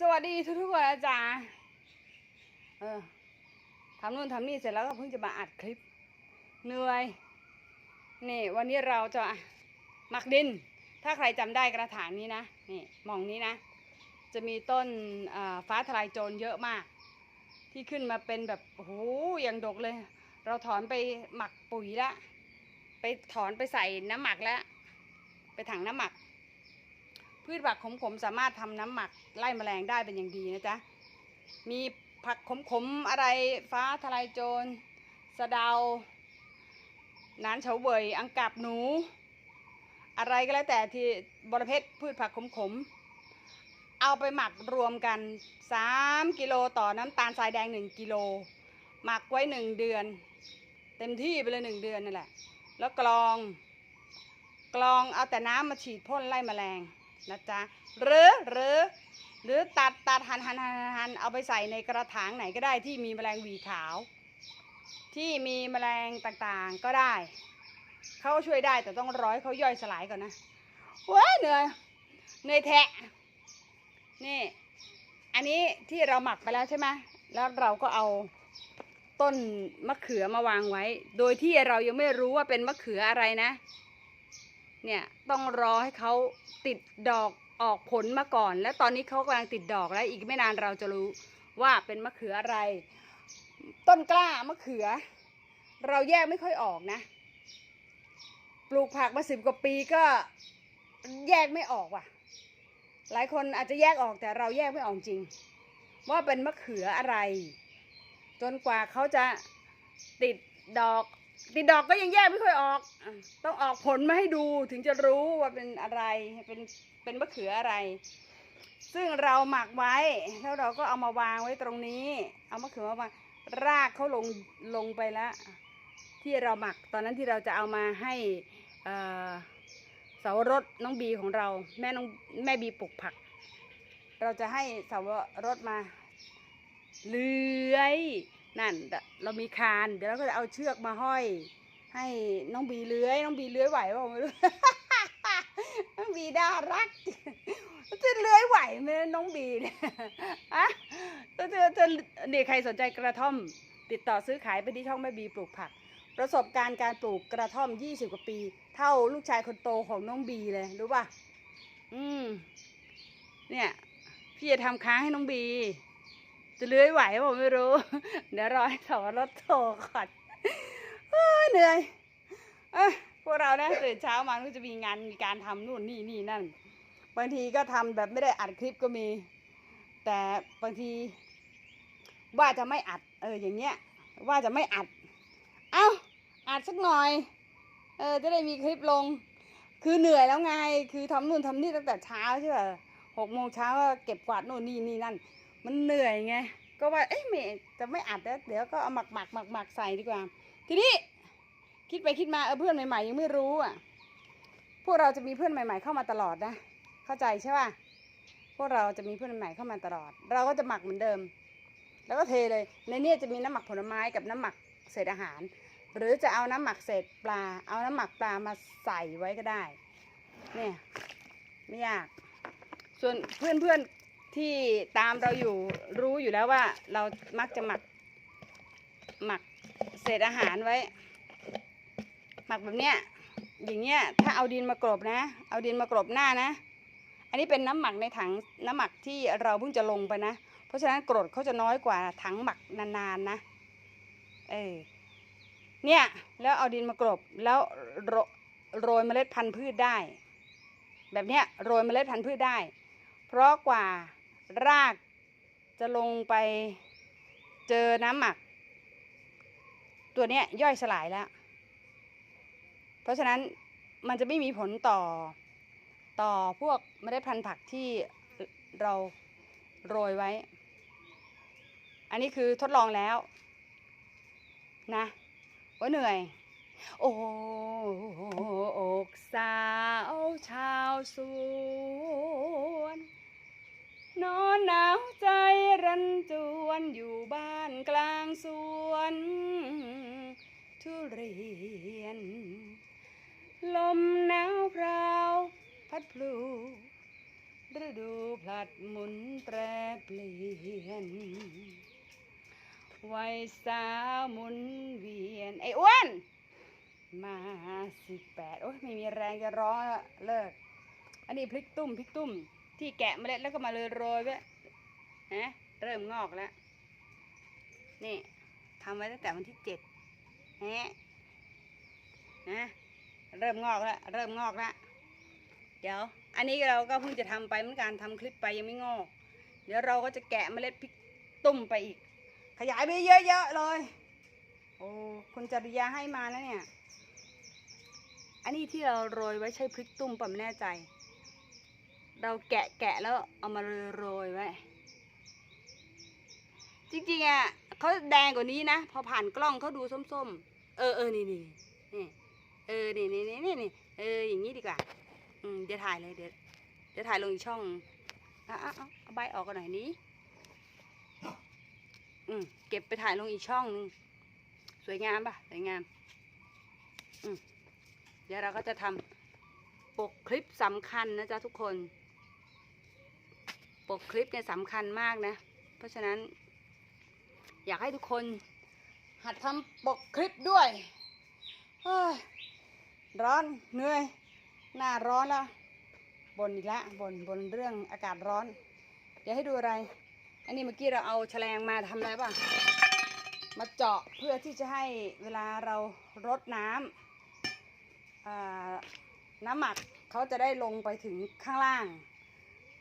สวัสดีทุกทุกๆคนอาจารย์เออทำนู่นทำนี่เสร็จแล้วก็เพิ่งจะมาอัดคลิปเหนื่อยนี่วันนี้เราจะหมักดิน ถ้าใครจำได้กระถางนี้นะนี่มองนี้นะ จะมีต้นฟ้าทลายโจรเยอะมาก ที่ขึ้นมาเป็นแบบโอ้โหอย่างดกเลย เราถอนไปหมักปุ๋ยละ ไปถอนไปใส่น้ำหมักแล้ว ไปถังน้ำหมัก พืชผักขมๆสามารถทำน้ำหมักไล่แมลงได้เป็นอย่างดีนะจ๊ะ มีผักขมๆอะไรฟ้าทลายโจร สะเดา นานเฉาเวยอังกับหนู อะไรก็แล้วแต่ที่บริเพศพืชผักขมๆ เอาไปหมักรวมกัน 3 กิโลต่อน้ำตาลทรายแดง 1 กิโล หมักไว้ 1 เดือน เต็มที่ไปเลย 1 เดือนนั่นแหละ แล้วกรอง กรองเอาแต่น้ำมาฉีดพ่นไล่แมลง นะจ๊ะหรือหรือหรือตัดตัดหันหันหันหันหันเอาไปใส่ในกระถางไหนก็ได้ที่มีแมลงวีขาว ที่มีแมลงต่างๆก็ได้เขาช่วยได้แต่ต้องร้อยเขาย่อยสลายก่อนนะเว้ยเหนื่อยเหนื่อยแทะนี่ อันนี้ที่เราหมักไปแล้วใช่ไหมแล้วเราก็เอาต้นมะเขือมาวางไว้ โดยที่เรายังไม่รู้ว่าเป็นมะเขืออะไรนะ เนี่ยต้องรอให้เขาติดดอกออกผลมาก่อน และตอนนี้เขากำลังติดดอกแล้วอีกไม่นานเราจะรู้ว่าเป็นมะเขืออะไร ต้นกล้ามะเขือ เราแยกไม่ค่อยออกนะ ปลูกผักมาสิบกว่าปีก็แยกไม่ออกว่ะ หลายคนอาจจะแยกออกแต่เราแยกไม่ออกจริง ว่าเป็นมะเขืออะไร จนกว่าเขาจะติดดอก ติดดอกก็ยังแยกไม่ค่อยออกอะต้องออกผลมาให้ดูถึงจะรู้ว่าเป็นอะไรเป็นเป็นมะเขืออะไร ซึ่งเราหมักไว้แล้วเราก็เอามาวางไว้ตรงนี้ เอามะเขือมาวางรากเขาลงลงไปแล้ว ที่เราหมักตอนนั้นที่เราจะเอามาให้เอ่อเสาวรสน้องบีของเรา แม่น้องแม่บีปลูกผัก เราจะให้เสาวรสมาเลื้อย นั่นเรามีคาน เดี๋ยวเราก็จะเอาเชือกมาห้อย ให้น้องบีเลื้อย น้องบีเลื้อยไหวเปล่าไม่รู้ น้องบีน่ารักจะเลื้อยไหวไหมน้องบีเนี่ยอะเธอเธอเธอเนี่ยใครสนใจกระท่อม ติดต่อซื้อขายไปที่ช่องแม่บีปลูกผัก ประสบการณ์การปลูกกระท่อม 20 กว่าปี เท่าลูกชายคนโตของน้องบีเลยรู้ป่ะ อืม เนี่ย พี่จะทำค้างให้น้องบี จะเลื้อยไหวเปล่าไม่รู้ เดี๋ยวรอให้สาวรถโทรก่อนเหนื่อยอพวกเรานะตื่นเช้ามาก็จะมีงานมีการทำนู่นนี่นี่นั่น บางทีก็ทำแบบไม่ได้อัดคลิปก็มี แต่บางทีว่าจะไม่อัด เอออย่างเงี้ย ว่าจะไม่อัด เอ้าอัดสักหน่อย เออจะได้มีคลิปลง คือเหนื่อยแล้วไง คือทำนู่นทำนี่ตั้งแต่เช้าใช่ป่ะหกโมงเช้าก็เก็บกวาดนู่นนี่นี่นั่น มันเหนื่อยไง ก็ว่า เอ๊ะไม่จะไม่อัดแล้วเดี๋ยวก็เอาหมักหมักหมักหมักใส่ดีกว่า ทีนี้คิดไปคิดมาเออเพื่อนใหม่ๆยังไม่รู้อะ พวกเราจะมีเพื่อนใหม่ๆเข้ามาตลอดนะ เข้าใจใช่ป่ะ พวกเราจะมีเพื่อนใหม่เข้ามาตลอด เราก็จะหมักเหมือนเดิม แล้วก็เทเลย ในนี้จะมีน้ำหมักผลไม้กับน้ำหมักเศษอาหาร หรือจะเอาน้ำหมักเศษปลา เอาน้ำหมักปลามาใส่ไว้ก็ได้ เนี่ยไม่ยาก ส่วนเพื่อนๆ ที่ตามเราอยู่รู้อยู่แล้วว่าเรามักจะหมัก หมักเศษอาหารไว้ หมักแบบเนี้ยอย่างเงี้ยถ้าเอาดินมากรบนะ เอาดินมากรบหน้านะ อันนี้เป็นน้ำหมักในถังน้ำหมักที่เราเพิ่งจะลงไปนะ เพราะฉะนั้นกรดเขาจะน้อยกว่าถังหมักนานๆนะเออเนี่ยแล้วเอาดินมากรบแล้วโรโรยเมล็ดพันธุ์พืชได้ แบบเนี้ยโรยเมล็ดพันธุ์พืชได้ เพราะกว่า รากจะลงไปเจอน้ำหมัก ตัวนี้ย่อยสลายแล้ว เพราะฉะนั้นมันจะไม่มีผลต่อต่อพวกเมล็ดพันธุ์ผักที่เราโรยไว้ อันนี้คือทดลองแล้ว นะว่าเหนื่อย โอ้อกสาวชาวสวน เรียน ลมหนาวพราวพัดพลูฤดูพลัดหมุนแปรเปลี่ยนวัยสาวหมุนเวียน ไอ้อ้วน มาสิบแปดโอ้ยไม่มีแรงจะร้องล้วเลิก อันนี้พริกตุ้มพริกตุ้ม ที่แกะเมล็ดแล้วก็มาเลยโรยไว้นะเริ่มงอกแล้ว นี่ทำไว้ตั้งแต่วันที่เจ็ด ฮะนะเริ่มงอกแล้วเริ่มงอกแล้วเดี๋ยว อันนี้เราก็เพิ่งจะทำไปเหมือนกันทำคลิปไปยังไม่งอก เดี๋ยวเราก็จะแกะเมล็ดพริกตุ้มไปอีก ขยายไปเยอะๆเลย โอ้คุณจริยาให้มาแล้วเนี่ย อันนี้ที่เราโรยไว้ใช่พริกตุ้มป่ะไม่แน่ใจ เราแกะแกะแล้วเอามาโรยไว้ จริงๆอะ เขาแดงกว่านี้นะ พอผ่านกล้องเขาดูส้มๆ เออเออนี่นี่นี่ เออ นี่นี่นี่นี่เออ อย่างนี้ดีกว่า อืมเดี๋ยวถ่ายเลย เดี๋ยว เดี๋ยวถ่ายลงอีกช่องอะอะเอาใบออกกันหน่อยนี้ อืมเก็บไปถ่ายลงอีกช่องนึง สวยงามปะสวยงาม อืมเดี๋ยวเราก็จะทำปกคลิปสำคัญนะจ๊ะทุกคน ปกคลิปเนี่ยสำคัญมากนะ เพราะฉะนั้น อยากให้ทุกคนหัดทำปกคลิปด้วยเฮ้ยร้อนเหนื่อย หน้าร้อนแล้วบนอีกแล้วบนบนเรื่องอากาศร้อน เดี๋ยวให้ดูอะไร อันนี้เมื่อกี้เราเอาแฉลงมาทำอะไรบ้างมาเจาะเพื่อที่จะให้เวลาเรารดน้ำน้ำหมักเขาจะได้ลงไปถึงข้างล่าง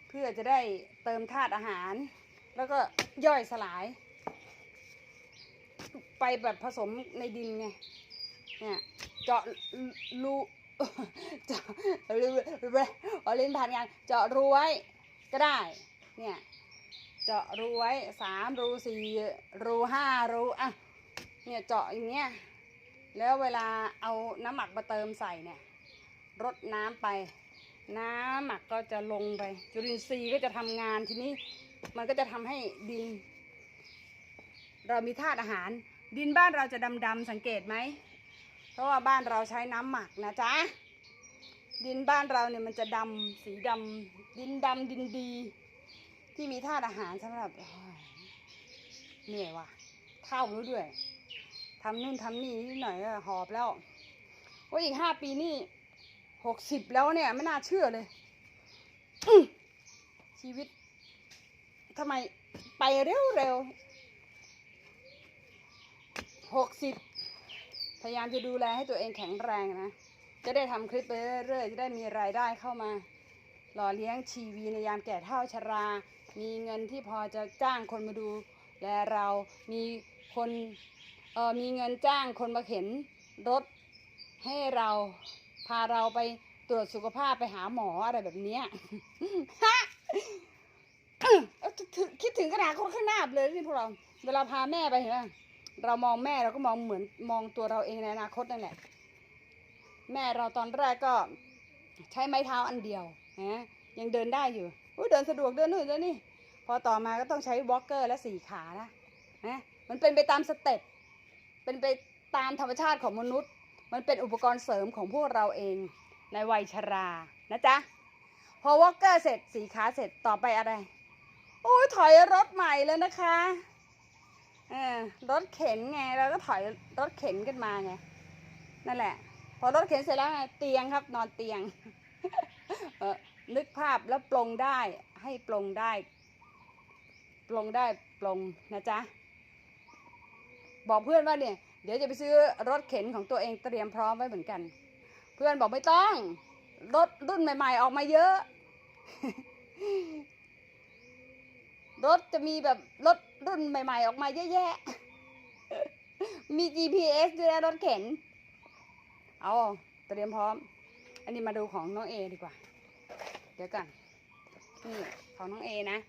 เพื่อจะได้เติมธาตุอาหาร แล้วก็ย่อยสลาย ไปแบบผสมในดินไง เนี่ยเจาะรูเจาะรูเอาลิ้นผ่านงานเจาะรูไว้ก็ได้ เนี่ยเจาะรูไว้สามรูสี่รูห้ารูอะ เนี่ยเจาะอย่างเงี้ย แล้วเวลาเอาน้ำหมักมาเติมใส่เนี่ยรดน้ำไป น้ำหมักก็จะลงไป จุลินทรีย์ก็จะทำงานทีนี้ มันก็จะทำให้ดิน เรามีธาตุอาหาร ดินบ้านเราจะดำๆสังเกตไหม เพราะว่าบ้านเราใช้น้ำหมักนะจ๊ะ ดินบ้านเราเนี่ยมันจะดำสีดำดินดำดินดี ที่มีธาตุอาหารสำหรับเหนื่อยว่ะเท่ารู้ด้วยทำนู่นทำนี่นิดหน่อยก็หอบแล้วว่าอีกห้าปีนี่หกสิบแล้วเนี่ยไม่น่าเชื่อเลย ชีวิตทำไมไปเร็วเร็ว หกสิบพยายามจะดูแลให้ตัวเองแข็งแรงนะ จะได้ทำคลิปไปเรื่อยๆ จะได้มีรายได้เข้ามา หล่อเลี้ยงชีวีในยามแก่เฒ่าชรา มีเงินที่พอจะจ้างคนมาดูแลเรา มีคนเออมีเงินจ้างคนมาเข็นรถให้เราพาเราไปตรวจสุขภาพไปหาหมออะไรแบบนี้ยเอ้าถึงคิดถึงขนาดคนข้างหน้าเลยนี่พวกเรา เวลาพาแม่ไปเห็นไหม เรามองแม่เราก็มองเหมือนมองตัวเราเองในอนาคตนั่นแหละ แม่เราตอนแรกก็ใช้ไม้เท้าอันเดียวนะยังเดินได้อยู่อุ๊ยเดินสะดวกเดินนู่นเดินนี่พอต่อมาก็ต้องใช้วอล์กเกอร์และสี่ขานะนะมันเป็นไปตามสเต็ปเป็นไปตามธรรมชาติของมนุษย์ มันเป็นอุปกรณ์เสริมของพวกเราเองในวัยชรานะจ๊ะพอวอล์กเกอร์เสร็จสี่ขาเสร็จต่อไปอะไรโอ้ยถอยรถใหม่เลยนะคะ เออรถเข็นไงเราก็ถอยรถเข็นกันมาไงนั่นแหละ พอรถเข็นเสร็จแล้วไงเตียงครับ นอนเตียงเออนึกภาพแล้วปลงได้ให้ปลงได้ ปลงได้ปลงนะจ๊ะบอกเพื่อนว่าเนี่ย เดี๋ยวจะไปซื้อรถเข็นของตัวเองเตรียมพร้อมไว้เหมือนกัน เพื่อนบอกไม่ต้อง รถรุ่นใหม่ ๆ ออกมาเยอะ รถจะมีแบบรถรุ่นใหม่ ๆ ออกมาเยอะแยะ มี GPS ด้วยนะรถเข็น เอาเตรียมพร้อม อันนี้มาดูของน้องเอดีกว่า เดี๋ยวก่อนนี่ของน้องเอนะ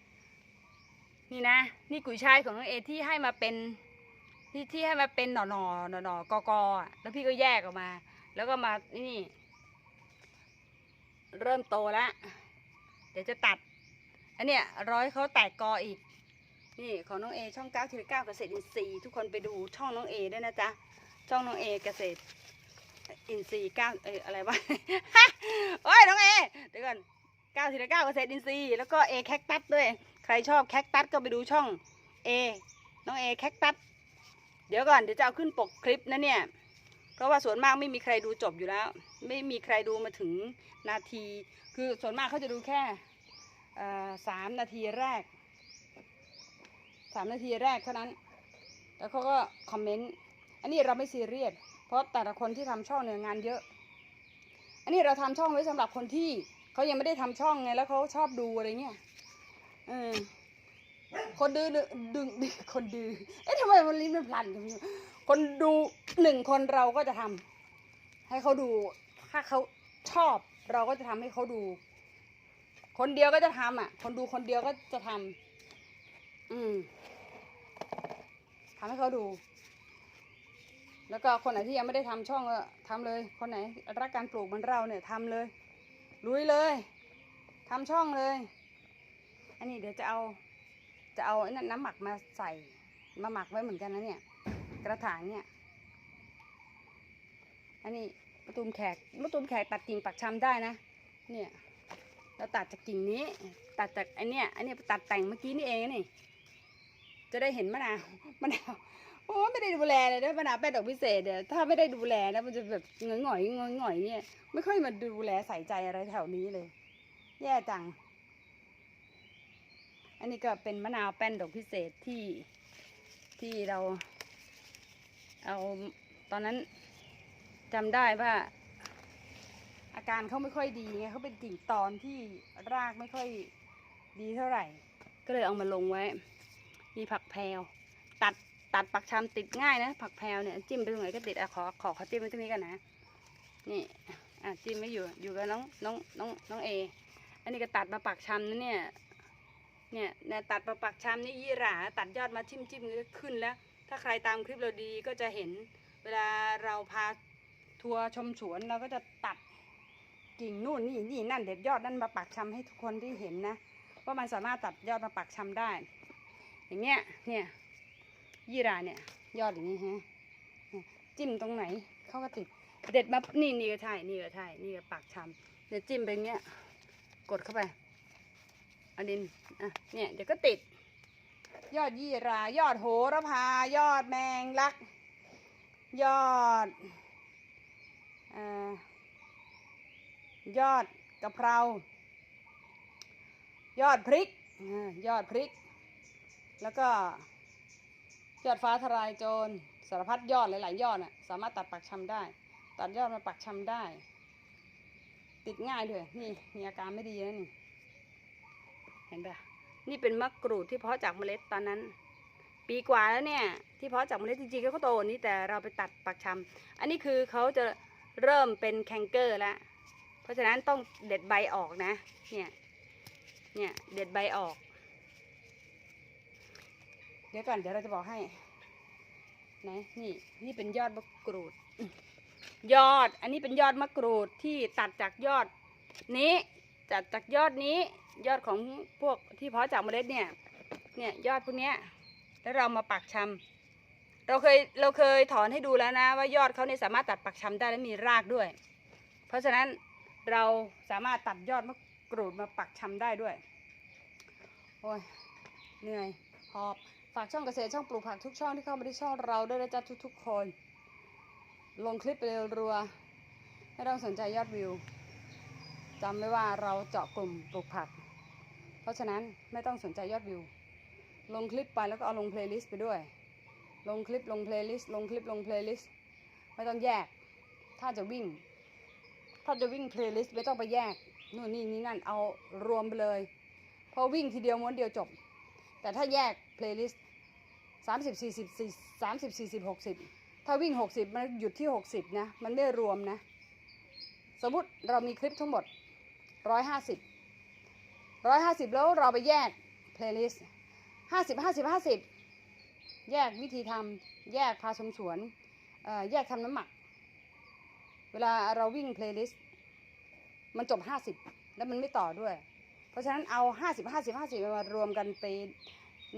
นี่นะ นี่กุยช่ายของน้องเอที่ให้มาเป็นที่ที่ให้มาเป็นหน่อหน่อหน่อหน่อกอกอะแล้วพี่ก็แยกออกมา แล้วก็มานี่ เริ่มโตแล้ว เดี๋ยวจะตัด อันเนี้ยร้อยเขาแตกกออีก นี่ของน้องเอช่องเก้าทีเก้าเกษตรอินทรีย์ทุกคนไปดูช่องน้องเอด้วยนะจ๊ะ ช่องน้องเอเกษตรอินทรีย์เก้าเอออะไรวะโอ้ยน้องเอเดี๋ยวก่อนเก้าวทีละก้าเกษตรอินทรีย์แล้วก็เอแคคตัสด้วย ใครชอบแคคตัสก็ไปดูช่องเอน้องเอแคคตัสเดี๋ยวก่อนเดี๋ยวจะเอาขึ้นปกคลิปนะเนี่ยเพราะว่าส่วนมากไม่มีใครดูจบอยู่แล้ว ไม่มีใครดูมาถึงนาที คือส่วนมากเขาจะดูแค่ สามนาทีแรกสามนาทีแรกเท่านั้น แล้วเขาก็คอมเมนต์ อันนี้เราไม่ซีเรียส เพราะแต่ละคนที่ทำช่องเนี่ยงานเยอะ อันนี้เราทำช่องไว้สำหรับคนที่เขายังไม่ได้ทำช่องไง แล้วเขาชอบดูอะไรเงี้ยเออคนดื้อดึงดึงคนดื้อ เอ๊ะทำไมมันลิ้นมันพลันกันคนดูหนึ่งคนเราก็จะทำให้เขาดู ถ้าเขาชอบเราก็จะทำให้เขาดู คนเดียวก็จะทำอะ คนดูคนเดียวก็จะทำอืมทำให้เขาดู แล้วก็คนไหนที่ยังไม่ได้ทำช่องก็ทำเลย คนไหนรักการปลูกเหมือนเราเนี่ยทำเลย ลุยเลยทำช่องเลย อันนี้เดี๋ยวจะเอา จะเอาไอ้นั่นน้ำหมักมาใส่ มาหมักไว้เหมือนกันนะเนี่ย กระถางเนี่ย อันนี้มะตูมแขกมะตูมแขกตัดกิ่งปักชำได้นะ เนี่ย เราตัดจากกิ่งนี้ ตัดจากไอเนี้ยไอันนี้ตัดแต่งเมื่อกี้นี่เองนี่ จะได้เห็นมะนาวมะนาวโอ้ไม่ได้ดูแลเลยนะมะนาวเป็นดอกพิเศษเดี๋ยวถ้าไม่ได้ดูแลนะมันจะแบบเงยหงอยเงยหงอยเนี่ยไม่ค่อยมาดูแลใส่ใจอะไรแถวนี้เลย แย่จัง อันนี้ก็เป็นมะนาวแป้นดอกพิเศษที่ที่เรา เอาตอนนั้นจำได้ว่า อาการเขาไม่ค่อยดีไงเขาเป็นกิ่งตอนที่รากไม่ค่อยดีเท่าไหร่ ก็เลยเอามาลงไว้ มีผักแพรวตัดตัดปักชำติดง่ายนะ ผักแพรวเนี่ยจิ้มไปตรงไหนก็ติดอะขอขอขอจิ้มไว้ตรงนี้กันนะ นี่อะจิ้มไม่อยู่อยู่กับน้องน้องน้องน้องเอ อันนี้ก็ตัดมาปักชำนะเนี่ยเนี่ยเนี่ยตัดมาปักชำนี่ยี่หราตัดยอดมาจิ้มจิ้มก็ขึ้นแล้ว ถ้าใครตามคลิปเราดีก็จะเห็นเวลาเราพาทัวร์ชมสวนเราก็จะตัด กิ่งนู่นนี่นี่นั่นเด็ดยอดนั่นมาปักชำให้ทุกคนได้เห็นนะ ว่ามันสามารถตัดยอดมาปักชำได้ อย่างเงี้ยเนี่ยยี่ราเนี่ย ยอดอย่างนี้ฮะจิ้มตรงไหนเขาก็ติดเด็ดมานี่นี่ก็ใช่นี่ก็ใช่นี่ก็ปักชำเนี่ยวจิ้มไปเงี้ยกดเข้าไปเอาดินอะเนี่ยเดี๋ยวก็ติด ยอดยี่รายอดโหระพายอดแมงลัก ยอดอ่อ ยอดกะเพรา ยอดพริกยอดพริก แล้วก็ยอดฟ้าทลายโจรสารพัดยอดหลาย ๆ ยอดน่ะสามารถตัดปักชำได้ ตัดยอดมาปักชำได้ ติดง่ายด้วยนี่มีอาการไม่ดีแล้วนี่เห็นปะนี่เป็นมะกรูดที่เพาะจากเมล็ดตอนนั้น ปีกว่าแล้วเนี่ย ที่เพาะจากเมล็ดจริงๆก็โตกว่านี้แต่เราไปตัดปักชำอันนี้คือเขาจะเริ่มเป็นแคนเกอร์แล้ว เพราะฉะนั้นต้องเด็ดใบออกนะ เนี่ย เนี่ย เด็ดใบออก เดี๋ยวก่อนเดี๋ยวเราจะบอกให้ไหนนี่ นี่เป็นยอดมะกรูด ยอด อันนี้เป็นยอดมะกรูดที่ตัดจากยอด นี้ตัดจากยอดนี้ ยอดของพวกที่เพาะจากเมล็ดเนี่ย เนี่ยยอดพวกเนี้ย แล้วเรามาปักชำเราเคยเราเคยถอนให้ดูแล้วนะว่ายอดเขาเนี่ยสามารถตัดปักชำได้และมีรากด้วย เพราะฉะนั้น เราสามารถตัดยอดมะกรูดมาปักชำได้ด้วย โอ้ย เหนื่อย หอบ ฝากช่องเกษตรช่องปลูกผักทุกช่องที่เข้ามาที่ช่องเราด้วยนะจ๊ะทุกๆคน ลงคลิปไปเร็วรัวไม่ต้องสนใจยอดวิวจำไว้ว่าเราเจาะกลุ่มปลูกผัก เพราะฉะนั้นไม่ต้องสนใจยอดวิว ลงคลิปไปแล้วก็เอาลงเพลย์ลิสต์ไปด้วย ลงคลิปลงเพลย์ลิสต์ลงคลิปลงเพลย์ลิสต์ไม่ต้องแยก ถ้าจะวิ่ง ถ้าจะวิ่งเพลย์ลิสต์ไม่ต้องไปแยกนู่นนี่นี่นั่นเอารวมไปเลยเพอวิ่งทีเดียวม้วนเดียวจบ แต่ถ้าแยกเพลย์ลิสต์สามสิบสี่สิบสี่สามสิบสี่สิบหกสิบถ้าวิ่ง60มันหยุดที่60นะ มันไม่รวมนะ สมมติเรามีคลิปทั้งหมด150 150แล้วเราไปแยก playlist 50 50 50แยกวิธีทำแยกพาชมสวนแยกทำน้ำหมัก วลาเราวิ่ง playlist มันจบ50แล้วมันไม่ต่อด้วย เพราะฉะนั้นเอา50 50 50มารวมกันไป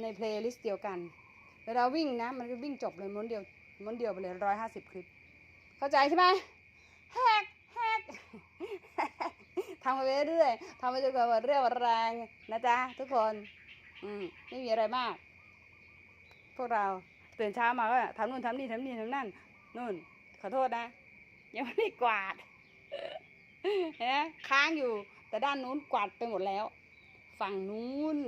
ใน playlist เดียวกัน เวลาวิ่งนะ มันก็วิ่งจบเลยม้วนเดียวม้วนเดียวไปเลยร้อยห้าสิบคลิป เข้าใจใช่ไหมแฮกแฮกทำไปเรื่อยๆทำไปจนกว่าเรี่ยวหมดแรงนะจ๊ะทุกคน อืมไม่มีอะไรมาก พวกเราตื่นเช้ามาก็ทำนู่นทำนี่ทำนี่ทำนั่นนู่นขอโทษนะ ยังไม่ได้กวาดเห็นไหมค้างอยู่ แต่ด้านนู้นกวาดไปหมดแล้ว ฝั่งนู้น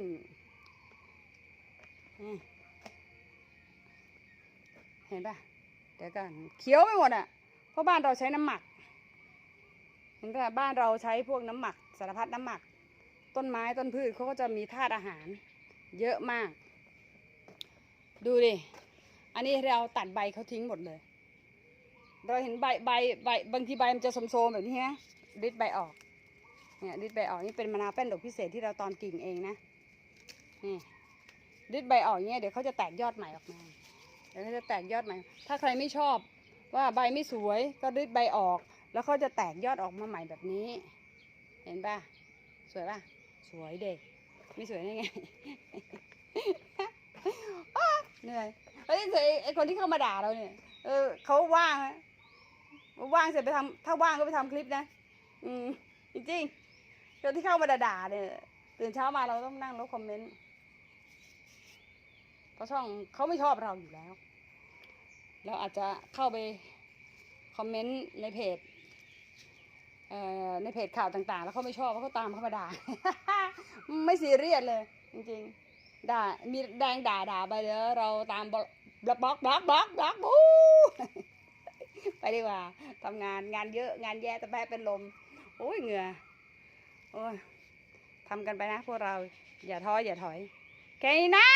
เห็นปะเดี๋ยวกันเขียวไปหมดอะ เพราะบ้านเราใช้น้ำหมักเห็นปะบ้านเราใช้พวกน้ำหมัก สารพัดน้ำหมัก ต้นไม้ต้นพืชเขาก็จะมีธาตุอาหาร เยอะมาก ดูดิ อันนี้เราตัดใบเขาทิ้งหมดเลย เราเห็นใบใบใบบางทีใบมันจะโสมแบบนี้ฮะริดใบออกเนี่ยริดใบออกนี่เป็นมะนาวแป้นดอกพิเศษที่เราตอนกิ่งเองนะนี่ริดใบออกเนี่ยเดี๋ยวเขาจะแตกยอดใหม่ออกมาเดี๋ยวเขาจะแตกยอดใหม่ ถ้าใครไม่ชอบว่าใบไม่สวยก็ริดใบออก แล้วเขาจะแตกยอดออกมาใหม่แบบนี้ เห็นป่ะสวยป่ะสวยเด็กไม่สวยได้ไงเหนื่อยเฮ้ยเฉยไอคนที่เข้ามาด่าเราเนี่ยเออเขาว่าง ว่างเสร็จไปทำถ้าว่างก็ไปทำคลิปนะ อืมจริงๆคนที่เข้ามาด่าเนี่ยตื่นเช้ามาเราต้องนั่งลบคอมเมนต์เพราะช่องเขาไม่ชอบเราอยู่แล้ว เราอาจจะเข้าไปคอมเมนต์ในเพจเอ่อในเพจข่าวต่างๆ แล้วเขาไม่ชอบเขาก็ตามเข้ามาด่า ไม่ซีเรียสเลย จริงๆด่ามีแดงด่าด่าไปเดี๋ยวเราตามบล็อกบล็อกบล็อกบล็อกบล็อกบู๊ ไปดีกว่าทำงานงานเยอะงานแย่แต่แพ้เป็นลม โอ้ยเหงื่อ โอ้ยทำกันไปนะพวกเรา อย่าท้ออย่าถอย แค่นี้นะ